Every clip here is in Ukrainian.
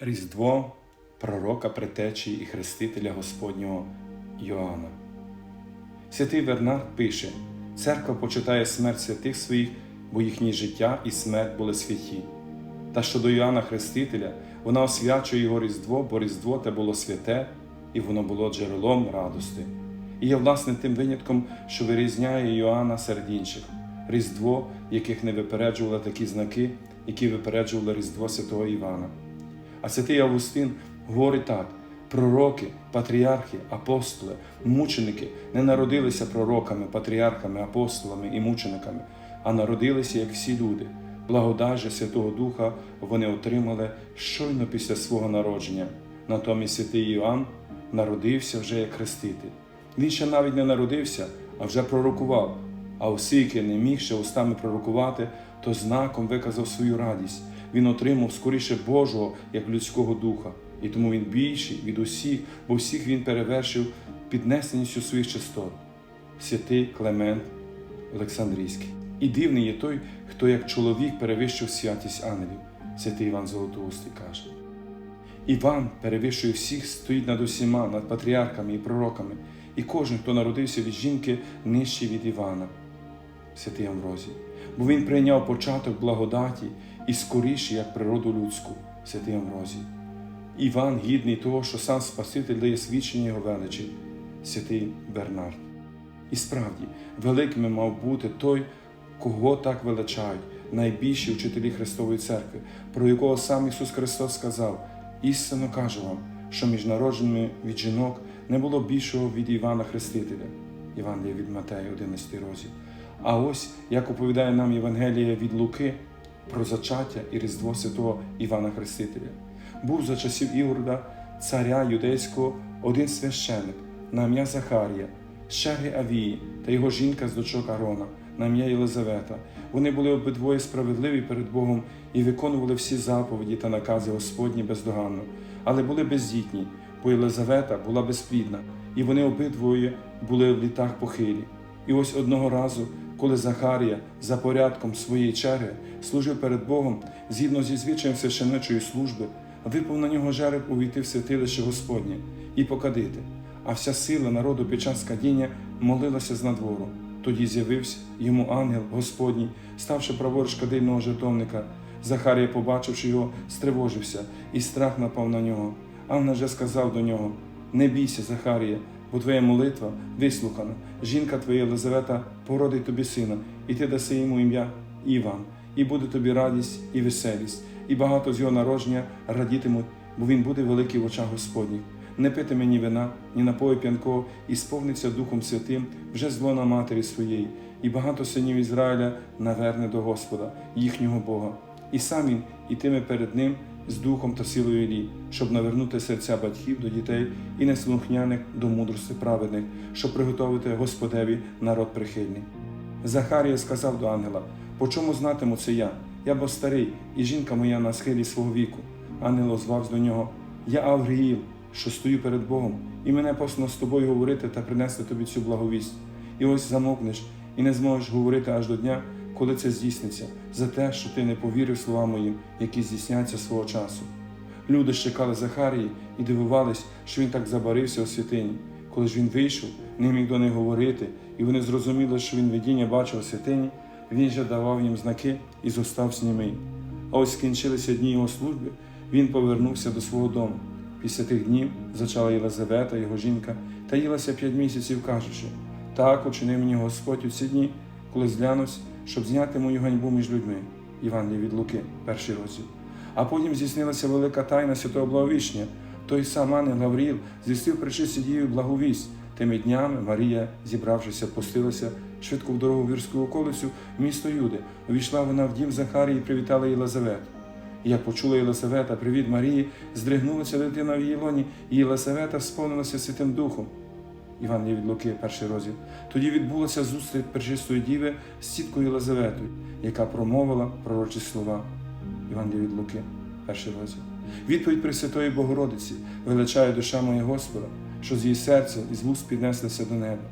Різдво пророка притечі і хрестителя Господнього Йоанна. Святий Вернард пише: Церква почитає смерть святих своїх, бо їхнє життя і смерть були святі. Та щодо Йоанна Хрестителя, вона освячує його Різдво, бо Різдво те було святе, і воно було джерелом радости. І є, власне, тим винятком, що вирізняє Йоанна серед інших Різдво, яких не випереджували такі знаки, які випереджували Різдво святого Івана. А святий Августин говорить так: пророки, патріархи, апостоли, мученики не народилися пророками, патріархами, апостолами і мучениками, а народилися як всі люди. Благодать Святого Духа вони отримали щойно після свого народження. Натомість святий Іоанн народився вже як хреститель. Він ще навіть не народився, а вже пророкував. А оскільки не міг ще устами пророкувати, то знаком виказав свою радість. Він отримав скоріше Божого, як людського духа, і тому він більший від усіх, бо всіх він перевершив піднесеністю своїх частот. Святий Клемент Олександрійський. І дивний є той, хто як чоловік перевищив святість ангелів, святий Іван Золотоустий каже. Іван перевищує всіх, стоїть над усіма, над патріархами і пророками, і кожен, хто народився від жінки, нижчий від Івана, святий Амврозій, бо він прийняв початок благодаті і скоріший, як природу людську, святий Амврозій. Іван гідний того, що сам Спаситель дає свідчення його величі, святий Бернард. І справді, великим мав бути той, кого так величають, найбільші вчителі Христової Церкви, про якого сам Ісус Христос сказав: істинно кажу вам, що між народженими від жінок не було більшого від Івана Хрестителя. Євангелія від Матея, 11 розділ. А ось як оповідає нам Євангелія від Луки про зачаття і Різдво Святого Івана Хрестителя. Був за часів Ігорда, царя юдейського, один священик на ім'я Захарія, з черги Авії та його жінка з дочок Арона на ім'я Єлизавета. Вони були обидвоє справедливі перед Богом і виконували всі заповіді та накази Господні бездоганно, але були бездітні, бо Єлизавета була безплідна, і вони обидвоє були в літах похилі. І ось одного разу, коли Захарія за порядком своєї черги служив перед Богом згідно зі звичаєм священичої служби, випав на нього жереб увійти в святилище Господнє і покадити. А вся сила народу під час кадіння молилася з надвору. Тоді з'явився йому ангел Господній, ставши праворуч кадильного жертовника. Захарія, побачивши його, стривожився, і страх напав на нього. Ангел же сказав до нього: Не бійся, Захарія, бо твоя молитва вислухана. Жінка твоя Єлизавета породить тобі сина, і ти даси йому ім'я Іван, і буде тобі радість і веселість, і багато з його народження радітимуть, бо він буде великий в очах Господніх. Не питиме ні вина, ні напою п'янкого, і сповниться Духом Святим вже з лона матері своєї, і багато синів Ізраїля наверне до Господа, їхнього Бога. І сам він ітиме перед ним з духом та силою Ілі, щоб навернути серця батьків до дітей і неслухняних до мудрості праведних, щоб приготувати Господеві народ прихильний. Захарія сказав до ангела: По чому знатиму це я? Я бо старий, і жінка моя на схилі свого віку. Ангел озвався до нього: Я Авгріїл, що стою перед Богом, і мене послано з тобою говорити та принести тобі цю благовість. І ось замовкнеш, і не зможеш говорити аж до дня, коли це здійсниться, за те, що ти не повірив словам моїм, які здійсняться свого часу. Люди ж чекали Захарії і дивувались, що він так забарився у святині. Коли ж він вийшов, не міг до них говорити, і вони зрозуміли, що він видіння бачив у святині, він же давав їм знаки і зостався німий. А ось скінчилися дні його служби, він повернувся до свого дому. Після тих днів зачала Єлизавета, його жінка, та їлася п'ять місяців, кажучи: так учинив мені Господь у ці дні, коли зглянувся, щоб зняти мою ганьбу між людьми. Івангелія від Луки, перший розділ. А потім здійснилася велика тайна святого благовіщення. Той сам ангел Гавріл звістив причисті дію благовість. Тими днями Марія, зібравшися, пустилася швидко в дорогу в вірську околицю в місто Юди. Увійшла вона в дім Захарії і привітала Єлизавету. І як почула Єлисавета привіт Марії, здригнулася дитина в її лоні, і Єлисавета сповнилася Святим Духом. Іван від Луки, перший розділ. Тоді відбулася зустріч першистої діви з тіткою Єлизаветою, яка промовила пророчі слова. Іван від Луки, перший розділ. Відповідь Пресвятої Богородиці величає душа моя Господа, що з її серця і з вуст піднеслися до неба.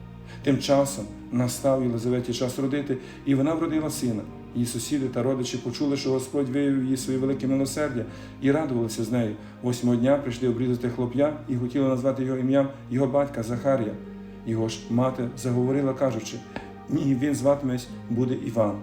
Тим часом настав Єлизаветі час родити, і вона вродила сина, Її сусіди та родичі почули, що Господь виявив їй своє велике милосердя і радувалися з нею. Восьмого дня прийшли обрізати хлоп'я і хотіли назвати його ім'ям його батька Захарія. Його ж мати заговорила, кажучи: Ні, він зватимесь буде Іван.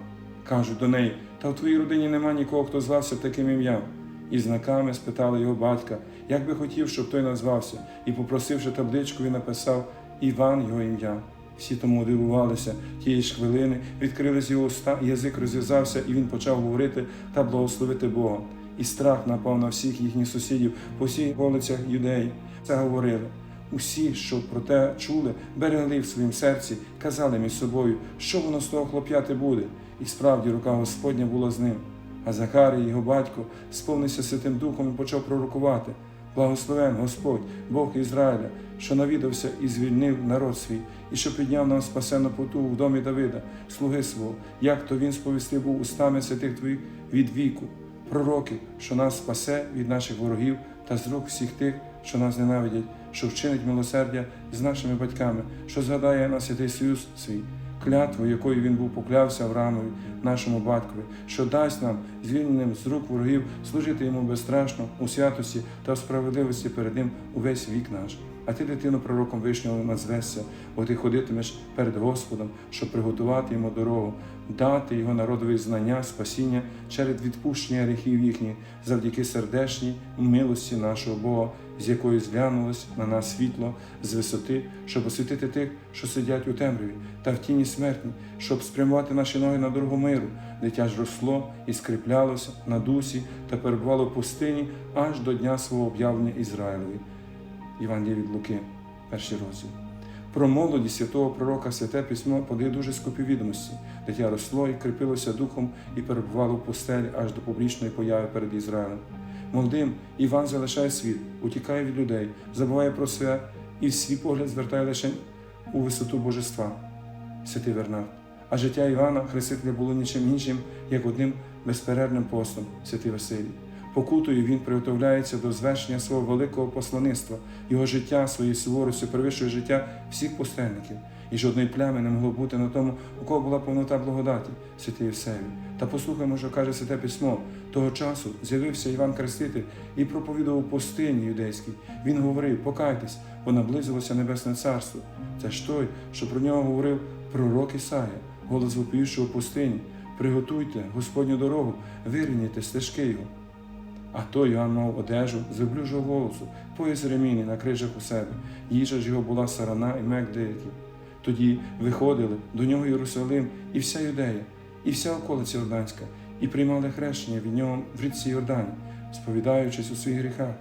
Кажуть до неї, та в твоїй родині нема нікого, хто звався таким ім'ям. І знаками спитали його батька, як би хотів, щоб той назвався, і, попросивши табличку, він написав Іван його ім'я. Всі тому дивувалися тієї ж хвилини, відкрились його уста, язик розв'язався, і він почав говорити та благословити Бога. І страх напав на всіх їхніх сусідів по всіх вулицях юдеї. Це говорили. Усі, що про те чули, берегли в своїм серці, казали між собою, що воно з того хлоп'яти буде. І справді рука Господня була з ним. А Захарій, його батько, сповнився Святим Духом і почав пророкувати. Благословен Господь, Бог Ізраїля, що навідався і звільнив народ свій, і що підняв нам спасену потугу в домі Давида, слуги свого, як то він сповістив був устами святих твоїх від віку, пророки, що нас спасе від наших ворогів та з рук всіх тих, що нас ненавидять, що вчинить милосердя з нашими батьками, що згадає на святий союз свій, клятву, якою він був поклявся Авраамові, нашому батькові, що дасть нам, звільненим з рук ворогів, служити йому безстрашно у святості та в справедливості перед ним увесь вік наш. А ти, дитину, пророком вишнього назвешся, бо ти ходитимеш перед Господом, щоб приготувати йому дорогу, дати його народові знання, спасіння через відпущення гріхів їхніх, завдяки сердечній милості нашого Бога, з якої зглянулось на нас світло з висоти, щоб освітити тих, що сидять у темряві, та в тіні смертні, щоб спрямувати наші ноги на дорогу миру, дитя ж росло і скріплялося на дусі та перебувало в пустині аж до дня свого об'явлення Ізраїлеві. Євангелія від Луки, перший розділ. Про молоді святого пророка Святе Письмо подає дуже скупі відомості. Дитя росло і кріпилося духом і перебувало в пустелі аж до публічної появи перед Ізраїлем. Молодим Іван залишає світ, утікає від людей, забуває про себе і свій погляд звертає лише у висоту божества. Святий Вернат. А життя Івана Хрестителя було нічим іншим, як одним безперервним постом, святий Василій. Покутою він приготовляється до звершення свого великого послаництва, його життя своєю суворостю перевищує життя всіх пустельників, і жодної плями не могло бути на тому, у кого була повнота благодаті, святий Євсевій. Та послухаймо, що каже Святе Письмо. Того часу з'явився Іван Креститель і проповідував пустині юдейській. Він говорив: покайтесь, бо наблизилося Небесне Царство. Це ж той, що про нього говорив пророк Ісая, голос вопіючого пустині. Приготуйте Господню дорогу, вирівняйте стежки його. А той Іоанн мав одежу з верблюжого голосу, пояс ремінний на крижах у себе, їжа ж його була сарана і мек деякий. Тоді виходили до нього Єрусалим і вся юдея, і вся околиця Йорданська, і приймали хрещення від нього в річці Йордані, сповідаючись у своїх гріхах.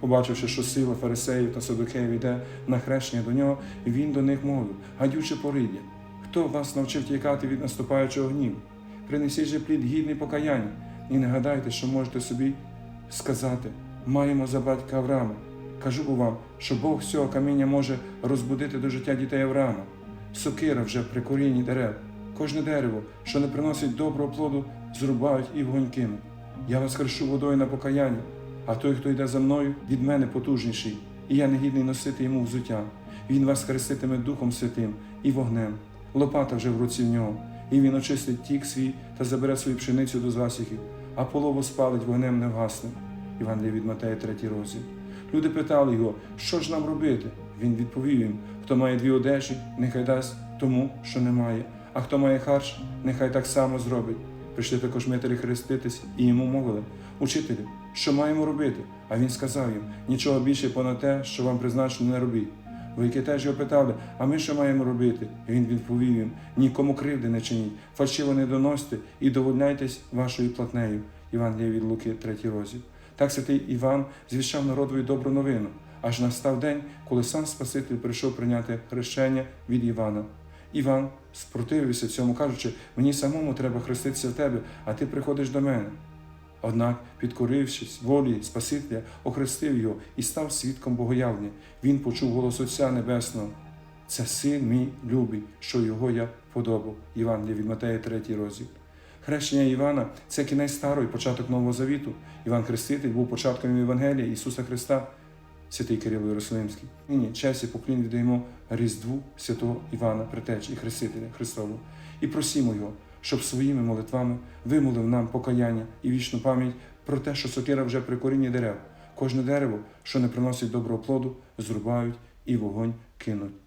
Побачивши, що сила фарисеїв та садокеїв йде на хрещення до нього, він до них мовив, гадюче пориддя, хто вас навчив тікати від наступаючого гніву? Принесіть же плід гідний покаяння, і не гадайте, що можете собі сказати, маємо за батька Авраама. Кажу вам, що Бог з цього каміння може розбудити до життя дітей Авраама. Сокира вже при корінні дерев. Кожне дерево, що не приносить доброго плоду, зрубають і вогонь кинуть. Я вас хрешу водою на покаяння, а той, хто йде за мною, від мене потужніший, і я не гідний носити йому взуття. Він вас хреститиме Духом Святим і вогнем. Лопата вже в руці в нього, і він очистить тік свій та забере свою пшеницю до засіхів, а полову спалить вогнем невгасним. Іван від Матея, 3 розділ. Люди питали його, що ж нам робити? Він відповів їм: хто має дві одежі, нехай дасть тому, що немає, а хто має харч, нехай так само зробить. Прийшли також митарі хреститись і йому мовили: Учителю, що маємо робити? А він сказав їм: нічого більше понад те, що вам призначено, не робіть. Вояки теж його питали, а ми що маємо робити? І він відповів їм: нікому кривди не чиніть, фальшиво не доносьте і довольняйтесь вашою платнею. Івангелія від Луки, 3 розділ. Так святий Іван звіщав народові добру новину, аж настав день, коли сам Спаситель прийшов прийняти хрещення від Івана. Іван спротивився цьому, кажучи, мені самому треба хреститися в тебе, а ти приходиш до мене. Однак, підкорившись волі Спасителя, охрестив його і став свідком богоявлення. Він почув голос Отця Небесного. Це син мій любий, що його я подобав. Івангелія від Матея, 3 розділ. Хрещення Івана це кінець старого і початок Нового Завіту. Іван Хреститель був початком Євангелія Ісуса Христа, святий Кирило Єрусалимський. Нині честь і поклін віддаємо Різдву святого Івана Притеч і Хрестителя Христового. І просімо його, щоб своїми молитвами вимолив нам покаяння і вічну пам'ять про те, що сокира вже при корінні дерев. Кожне дерево, що не приносить доброго плоду, зрубають і вогонь кинуть.